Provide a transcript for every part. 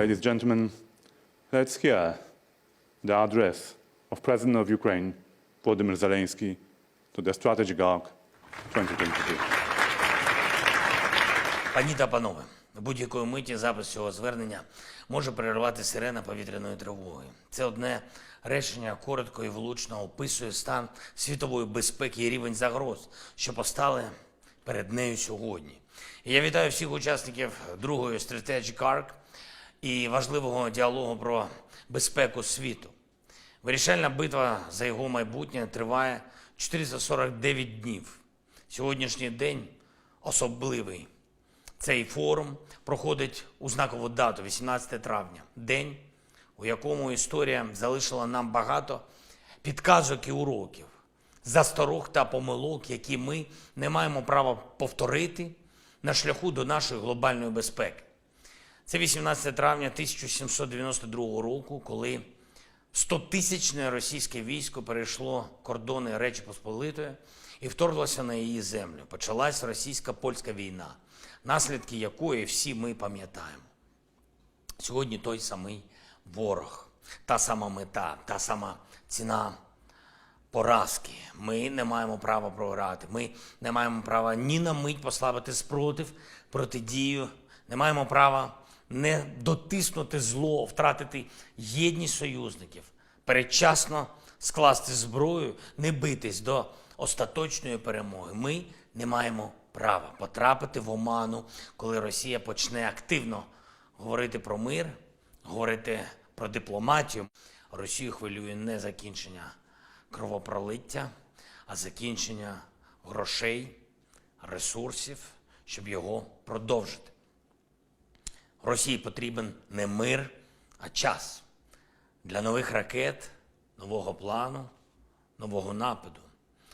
Ladies and gentlemen, let's hear the address of President of Ukraine, Volodymyr Zelensky, to the Strategic Arc 2022. Пані та панове, будь-якої миті запис цього звернення може перервати сирена повітряної тривоги. Це одне речення коротко і влучно описує стан світової безпеки і рівень загроз, що постали перед нею сьогодні. І я вітаю всіх учасників другої Strategic Arc і важливого діалогу про безпеку світу. Вирішальна битва за його майбутнє триває 449 днів. Сьогоднішній день особливий. Цей форум проходить у знакову дату 18 травня, день, у якому історія залишила нам багато підказок і уроків, засторог та помилок, які ми не маємо права повторити на шляху до нашої глобальної безпеки. Це 18 травня 1792 року, коли 100-тисячне російське військо перейшло кордони Речі Посполитої і вторглося на її землю. Почалась російсько-польська війна, наслідки якої всі ми пам'ятаємо. Сьогодні той самий ворог, та сама мета, та сама ціна поразки. Ми не маємо права програти. Ми не маємо права ні на мить послабити спротив, протидію, не маємо права не дотиснути зло, втратити єдність союзників, передчасно скласти зброю, не битись до остаточної перемоги. Ми не маємо права потрапити в оману, коли Росія почне активно говорити про мир, говорити про дипломатію. Росію хвилює не закінчення кровопролиття, а закінчення грошей, ресурсів, щоб його продовжити. Росії потрібен не мир, а час для нових ракет, нового плану, нового нападу.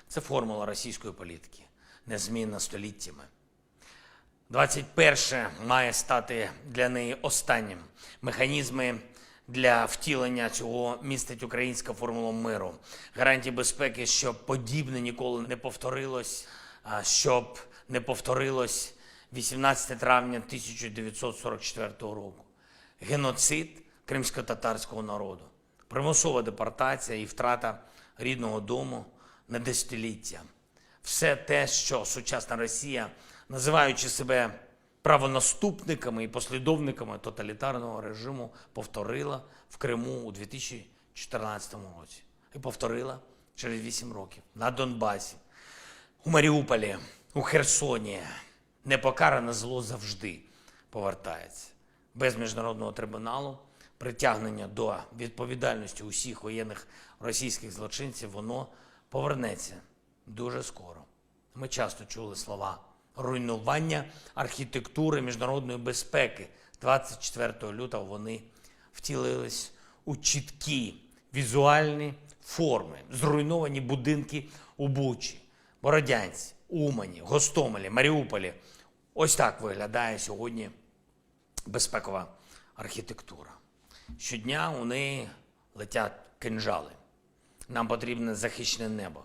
Це формула російської політики, незмінна століттями. 21 має стати для неї останнім. Механізми для втілення цього містить українська формула миру, гарантії безпеки, щоб подібне ніколи не повторилось, щоб не повторилось 18 травня 1944 року. Геноцид кримсько-татарського народу, примусова депортація і втрата рідного дому на десятиліття. Все те, що сучасна Росія, називаючи себе правонаступниками і послідовниками тоталітарного режиму, повторила в Криму у 2014 році. І повторила через 8 років на Донбасі, у Маріуполі, у Херсоні. Непокаране зло завжди повертається. Без міжнародного трибуналу притягнення до відповідальності усіх воєнних російських злочинців воно повернеться дуже скоро. Ми часто чули слова руйнування архітектури міжнародної безпеки. 24 лютого вони втілились у чіткі візуальні форми, зруйновані будинки у Бучі, Бородянці, Умані, Гостомелі, Маріуполі. Ось так виглядає сьогодні безпекова архітектура. Щодня у неї летять кинжали. Нам потрібне захищене небо.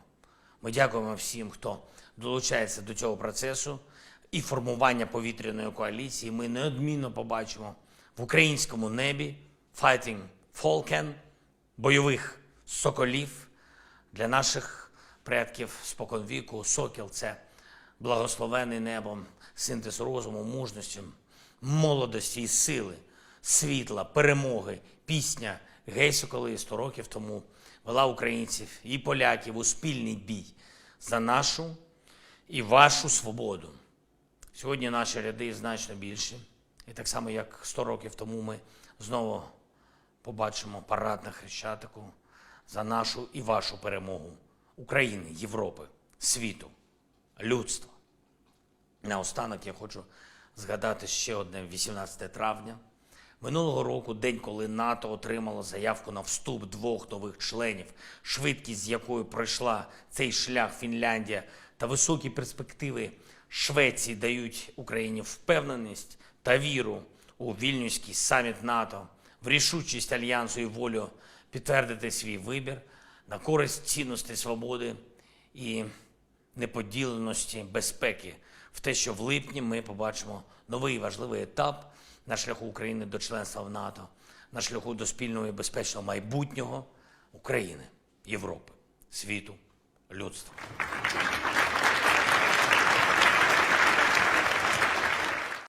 Ми дякуємо всім, хто долучається до цього процесу і формування повітряної коаліції. Ми неодмінно побачимо в українському небі Fighting Falcon, бойових соколів для наших предків споконвіку. Сокіл це благословений небом, синтез розуму, мужності, молодості і сили, світла, перемоги, пісня Гей Соколи 100 років тому вела українців і поляків у спільний бій за нашу і вашу свободу. Сьогодні наші ряди значно більші. І так само, як 100 років тому ми знову побачимо парад на Хрещатику за нашу і вашу перемогу України, Європи, світу, людства. Наостанок я хочу згадати ще одне 18 травня. Минулого року, день, коли НАТО отримало заявку на вступ двох нових членів, швидкість з якою пройшла цей шлях Фінляндія та високі перспективи Швеції дають Україні впевненість та віру у вільнюський саміт НАТО, в рішучість альянсу і волю підтвердити свій вибір на користь цінностей свободи і неподіленості безпеки. в те, що в липні ми побачимо новий важливий етап на шляху України до членства в НАТО, на шляху до спільного і безпечного майбутнього України, Європи, світу, людства.